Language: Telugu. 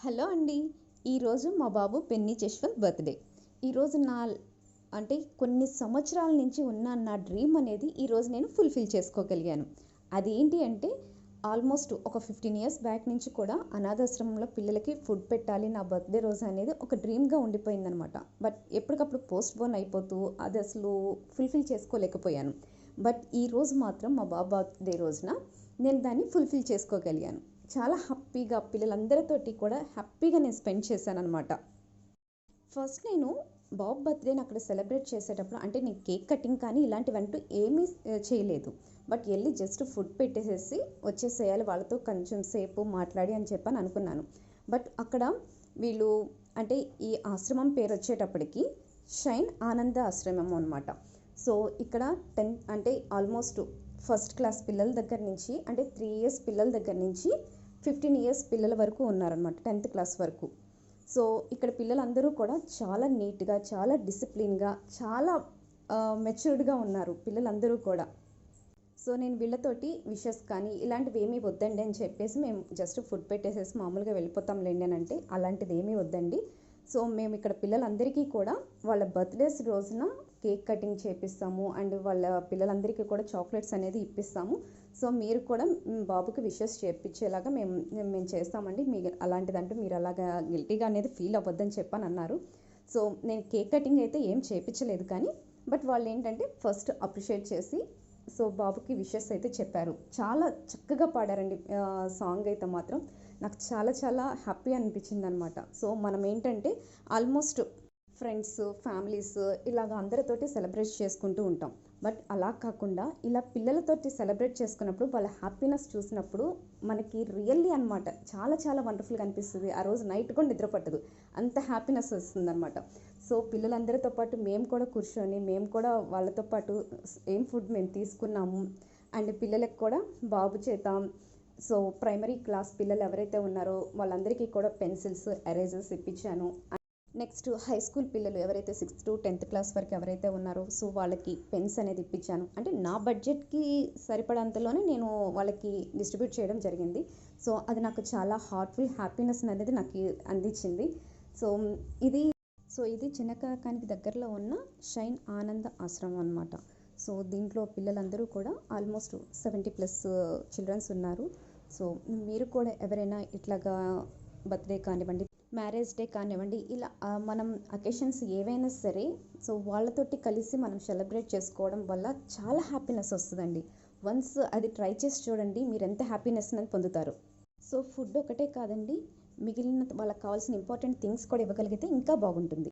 హలో అండి. ఈరోజు మా బాబు పెన్ని జశ్వంత్ బర్త్డే. ఈరోజు నా అంటే కొన్ని సంవత్సరాల నుంచి ఉన్న నా డ్రీమ్ అనేది ఈరోజు నేను ఫుల్ఫిల్ చేసుకోగలిగాను. అది ఏంటి అంటే ఆల్మోస్ట్ ఒక ఫిఫ్టీన్ ఇయర్స్ బ్యాక్ నుంచి కూడా అనాథాశ్రమంలో పిల్లలకి ఫుడ్ పెట్టాలి నా బర్త్డే రోజు అనేది ఒక డ్రీమ్గా ఉండిపోయిందనమాట. బట్ ఎప్పటికప్పుడు పోస్ట్ పోన్ అయిపోతూ అది అసలు ఫుల్ఫిల్ చేసుకోలేకపోయాను. బట్ ఈరోజు మాత్రం మా బాబు బర్త్డే రోజున నేను దాన్ని ఫుల్ఫిల్ చేసుకోగలిగాను. చాలా హ్యాపీగా పిల్లలందరితోటి కూడా హ్యాపీగా నేను స్పెండ్ చేశాను అనమాట ఫస్ట్ నేను బాబు బర్త్డేని అక్కడ సెలబ్రేట్ చేసేటప్పుడు అంటే నేను కేక్ కటింగ్ కానీ ఇలాంటివంటూ ఏమీ చేయలేదు. బట్ వెళ్ళి జస్ట్ ఫుడ్ పెట్టేసేసి వచ్చేసేయాలి వాళ్ళతో కొంచెం సేపు మాట్లాడి అని చెప్పని అనుకున్నాను. బట్ అక్కడ వీళ్ళు అంటే ఈ ఆశ్రమం పేరు వచ్చేటప్పటికి షైన్ ఆనంద ఆశ్రమం అనమాట సో ఇక్కడ టెన్త్ అంటే ఆల్మోస్ట్ ఫస్ట్ క్లాస్ పిల్లల దగ్గర నుంచి అంటే త్రీ ఇయర్స్ పిల్లల దగ్గర నుంచి ఫిఫ్టీన్ ఇయర్స్ పిల్లల వరకు ఉన్నారనమాట టెన్త్ క్లాస్ వరకు. సో ఇక్కడ పిల్లలందరూ కూడా చాలా నీట్గా చాలా డిసిప్లిన్గా చాలా మెచ్యూర్డ్గా ఉన్నారు పిల్లలందరూ కూడా. సో నేను వీళ్ళతోటి విషెస్ కానీ ఇలాంటివి ఏమీ వద్దండి అని చెప్పేసి మేము జస్ట్ ఫుడ్ పెట్టేసేసి మామూలుగా వెళ్ళిపోతాంలేండి అని అంటే అలాంటిది ఏమీ వద్దండి. సో మేము ఇక్కడ పిల్లలందరికీ కూడా వాళ్ళ బర్త్డేస్ రోజున కేక్ కటింగ్ చేపిస్తాము అండ్ వాళ్ళ పిల్లలందరికీ కూడా చాక్లెట్స్ అనేది ఇప్పిస్తాము. సో మీరు కూడా బాబుకి విషెస్ చేపించేలాగా మేము మేము చేస్తామండి. మీ అలాంటిదంటూ మీరు అలాగా గిల్టీగా అనేది ఫీల్ అవ్వద్దని చెప్పని అన్నారు సో నేను కేక్ కటింగ్ అయితే ఏం చేపించలేదు కానీ బట్ వాళ్ళు ఏంటంటే ఫస్ట్ అప్రిషియేట్ చేసి సో బాబుకి విషెస్ అయితే చెప్పారు. చాలా చక్కగా పాడారండి. సాంగ్ అయితే మాత్రం నాకు చాలా చాలా హ్యాపీ అనిపించింది అనమాట సో మనం ఏంటంటే ఆల్మోస్ట్ ఫ్రెండ్స్ ఫ్యామిలీస్ ఇలాగ అందరితోటి సెలబ్రేట్ చేసుకుంటూ ఉంటాం. బట్ అలా కాకుండా ఇలా పిల్లలతోటి సెలబ్రేట్ చేసుకున్నప్పుడు వాళ్ళ హ్యాపీనెస్ చూసినప్పుడు మనకి రియల్లీ అనమాట చాలా చాలా వండర్ఫుల్గా అనిపిస్తుంది. ఆ రోజు నైట్ కూడా నిద్ర పట్టదు. అంత హ్యాపీనెస్ వస్తుంది అనమాట సో పిల్లలందరితో పాటు మేము కూడా కూర్చొని మేము కూడా వాళ్ళతో పాటు ఏం ఫుడ్ మేము తీసుకున్నాము అండ్ పిల్లలకు కూడా బాబు చేత సో ప్రైమరీ క్లాస్ పిల్లలు ఎవరైతే ఉన్నారో వాళ్ళందరికీ కూడా పెన్సిల్స్ ఎరేజర్స్ ఇప్పించాను. నెక్స్ట్ హై స్కూల్ పిల్లలు ఎవరైతే సిక్స్త్ టు టెన్త్ క్లాస్ వరకు ఎవరైతే ఉన్నారో సో వాళ్ళకి పెన్స్ అనేది ఇప్పించాను. అంటే నా బడ్జెట్కి సరిపడంతలోనే నేను వాళ్ళకి డిస్ట్రిబ్యూట్ చేయడం జరిగింది. సో అది నాకు చాలా హార్ట్ఫుల్ హ్యాపీనెస్ అనేది నాకు అందించింది. సో ఇది సో ఇది చిన్నకాకానికి దగ్గరలో ఉన్న షైన్ ఆనంద ఆశ్రమం అనమాట సో దీంట్లో పిల్లలందరూ కూడా ఆల్మోస్ట్ సెవెంటీ ప్లస్ చిల్డ్రన్స్ ఉన్నారు. సో మీరు కూడా ఎవరైనా ఇట్లాగా బర్త్డే కానివ్వండి మ్యారేజ్ డే కానివ్వండి ఇలా మనం అకేషన్స్ ఏవైనా సరే సో వాళ్ళతోటి కలిసి మనం సెలబ్రేట్ చేసుకోవడం వల్ల చాలా హ్యాపీనెస్ వస్తుందండి. వన్స్ అది ట్రై చేసి చూడండి మీరు ఎంత హ్యాపీనెస్ అనేది పొందుతారు. సో ఫుడ్ ఒకటే కాదండి మిగిలిన వాళ్ళకి కావాల్సిన ఇంపార్టెంట్ థింగ్స్ కూడా ఇవ్వగలిగితే ఇంకా బాగుంటుంది.